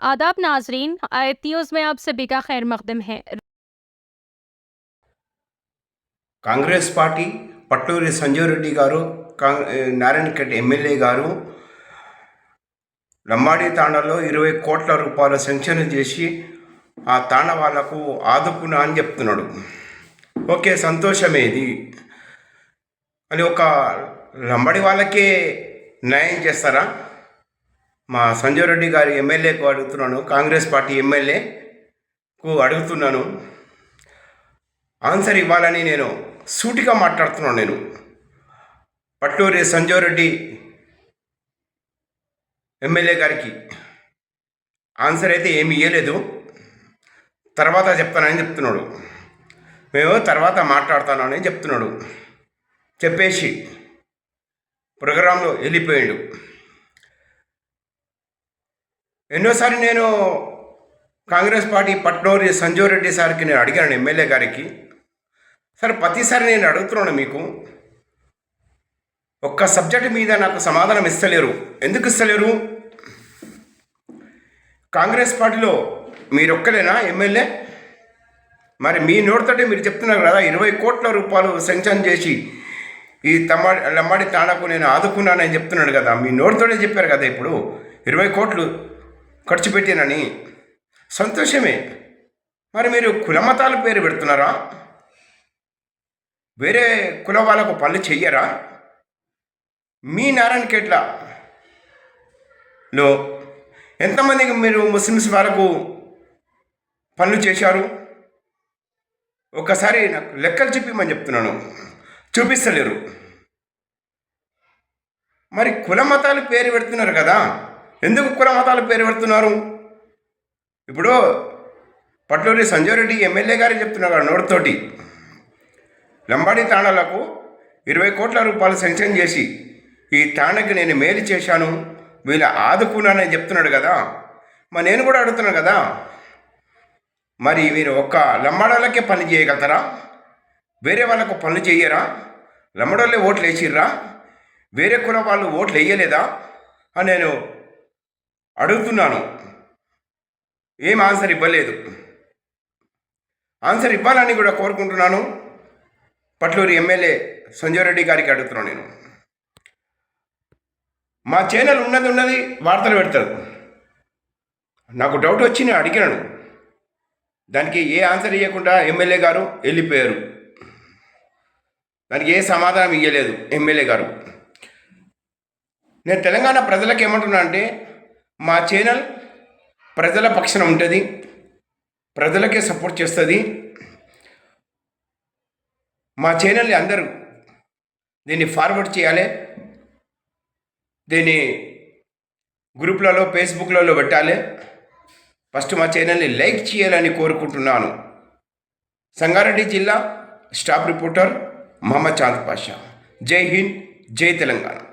आदाब नाजरीन आयतीज़ में आप सभी का खैर मकदम है కాంగ్రెస్ పార్టీ పట్టూరి సంజయ్ రెడ్డి గారు కాంగ్ నారాయణఖేట్ ఎమ్మెల్యే గారు లంబాడి తాండాలో ఇరవై కోట్ల రూపాయల శాంక్షన్ చేసి ఆ తాండ వాళ్లకు ఆదుకున్నా అని చెప్తున్నాడు ఓకే సంతోషమే ఇది అని ఒక లంబాడి వాళ్ళకే న్యాయం చేస్తారా మా సంజయ్ రెడ్డి గారి ఎమ్మెల్యేకు అడుగుతున్నాను కాంగ్రెస్ పార్టీ ఎమ్మెల్యేకు అడుగుతున్నాను. ఆన్సర్ ఇవ్వాలని నేను సూటిగా మాట్లాడుతున్నాను నేను. పట్టూరి సంజయ్ రెడ్డి ఎమ్మెల్యే గారికి ఆన్సర్ అయితే ఏమి ఇవ్వలేదు తర్వాత చెప్తానని చెప్తున్నాడు. మేము తర్వాత మాట్లాడతానని చెప్తున్నాడు. చెప్పేసి ప్రోగ్రాంలో వెళ్ళిపోయాడు. ఎన్నోసారి నేను కాంగ్రెస్ పార్టీ పట్నూరి సంజయ్ రెడ్డి సార్కి నేను అడిగాను ఎమ్మెల్యే గారికి. సార్ ప్రతిసారి నేను అడుగుతున్నాను మీకు ఒక్క సబ్జెక్ట్ మీద నాకు సమాధానం ఇస్తలేరు. ఎందుకు ఇస్తలేరు? కాంగ్రెస్ పార్టీలో మీరు ఒక్కలేనా ఎమ్మెల్యే? మరి మీ నోటితోటి మీరు చెప్తున్నారు కదా ఇరవై కోట్ల రూపాయలు సెంక్షన్ చేసి ఈ తమ్మాడి లంబాడి తాణకు నేను ఆదుకున్నానని చెప్తున్నాడు కదా. మీ నోటితోనే చెప్పారు కదా ఇప్పుడు ఇరవై కోట్లు ఖర్చు పెట్టానని సంతోషమే. మరి మీరు కులమతాల పేరు పెడుతున్నారా? వేరే కుల వాళ్ళకు పనులు చెయ్యరా? మీ నారాయణ కేట్లలో ఎంతమందికి మీరు ముస్లిమ్స్ వాళ్ళకు పనులు చేశారు? ఒకసారి నాకు లెక్కలు చూపిమని చెప్తున్నాను. చూపిస్తలేరు. మరి కుల మతాలు పేరు పెడుతున్నారు కదా? ఎందుకు కులమతాలు పేరు పెడుతున్నారు? ఇప్పుడు పట్లూరి సంజయ్ రెడ్డి ఎమ్మెల్యే గారు చెప్తున్నారు నోటితోటి. లంబాడి తాండాలకు ఇరవై కోట్ల రూపాయలు సెంక్షన్ చేసి ఈ తాండకి నేను మేలు చేశాను వీళ్ళ ఆదుకున్నానని చెప్తున్నాడు కదా. మరి నేను కూడా అడుగుతున్నాను కదా. మరి మీరు ఒక్క లంబాడోళ్ళకే పని చేయగలుగుతారా? వేరే వాళ్ళకు పనులు చేయరా? లంబడోళ్ళే ఓట్లు వేసిర్రా? వేరే కుల వాళ్ళు ఓట్లు వేయలేదా? అని నేను అడుగుతున్నాను. ఏం ఆన్సర్ ఇవ్వలేదు. ఆన్సర్ ఇవ్వాలని కూడా కోరుకుంటున్నాను. పట్లూరి ఎమ్మెల్యే సంజయ్ రెడ్డి గారికి అడుగుతున్నాను నేను. మా ఛానల్ ఉన్నది ఉన్నది వార్తలు పెడతారు. నాకు డౌట్ వచ్చి నేను అడిగినాను. దానికి ఏ ఆన్సర్ ఇవ్వకుండా ఎమ్మెల్యే గారు వెళ్ళిపోయారు. దానికి ఏ సమాధానం ఇవ్వలేదు ఎమ్మెల్యే గారు. నేను తెలంగాణ ప్రజలకు ఏమంటున్నా అంటే మా ఛానల్ ప్రజల పక్షన ఉంటుంది ప్రజలకే సపోర్ట్ చేస్తుంది. మా ఛానల్ని అందరూ దీన్ని ఫార్వర్డ్ చేయాలి. దీన్ని గ్రూప్లలో ఫేస్బుక్లలో పెట్టాలి. ఫస్ట్ మా ఛానల్ని లైక్ చేయాలని కోరుకుంటున్నాను. సంగారెడ్డి జిల్లా స్టాఫ్ రిపోర్టర్ మహమ్మద్ చాంద్ పాషా. జై హింద్ జై తెలంగాణ.